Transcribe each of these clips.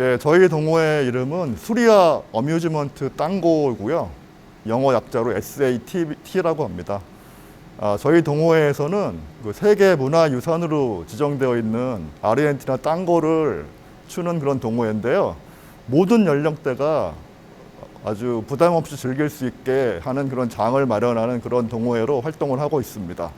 예, 저희 동호회 이름은 수리아 어뮤즈먼트 땅고고요. 영어 약자로 SAT라고 합니다. 아, 저희 동호회에서는 그 세계 문화유산으로 지정되어 있는 아르헨티나 땅고를 추는 그런 동호회인데요. 모든 연령대가 아주 부담 없이 즐길 수 있게 하는 그런 장을 마련하는 그런 동호회로 활동을 하고 있습니다.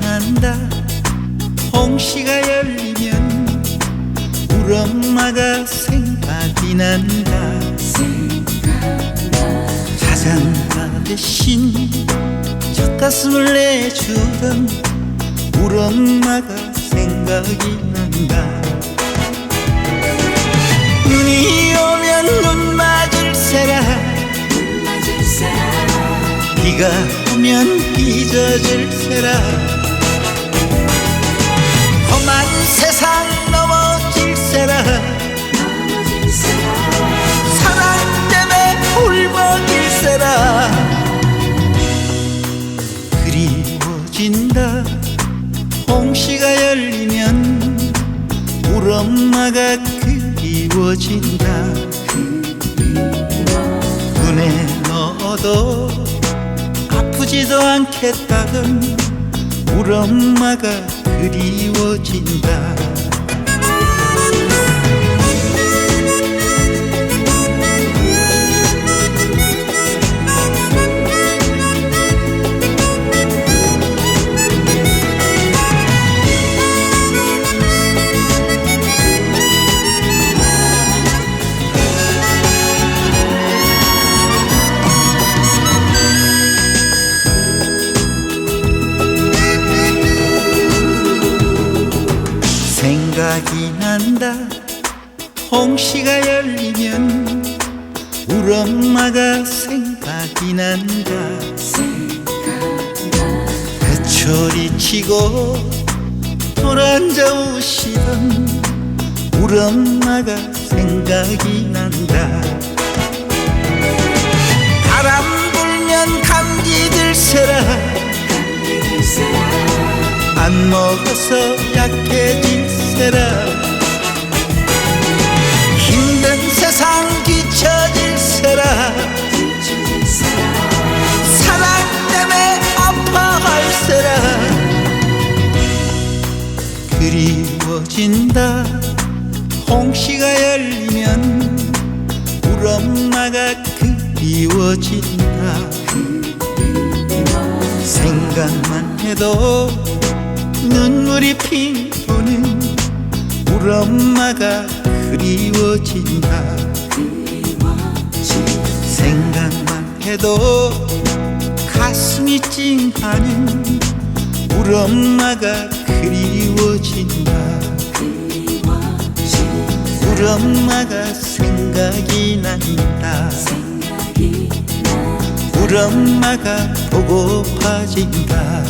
난다. 홍시가 열리면 우리 엄마가 생각이 난다. 자장가 대신 젖가슴을 내주던 우리 엄마가 생각이 난다 비가 오면 빚어질세라. 험한 세상 넘어질세라. 사랑 때문에 울먹일세라. 그리워진다. 홍시가 열리면 우리 엄마가 그리워진다. 눈에 넣어도 아프지도 않겠다던 우리 엄마가 그리워진다 홍시가 열리면 우리 엄마가 생각이 난다. 회초리 치고 돌아앉아 우시던 우리 엄마가 생각이 난다. 바람 불면 감기 들세라. 안 먹어서 약해 진다. 홍시가 열리면 우리 엄마가 그리워진다. 생각만 해도 눈물이 핑 도는 우리 엄마가 그리워진다. 생각만 해도 가슴이 찡하는 우리 엄마가 그리워 우리 엄마가 생각이 난다. 우리 엄마가 보고파진다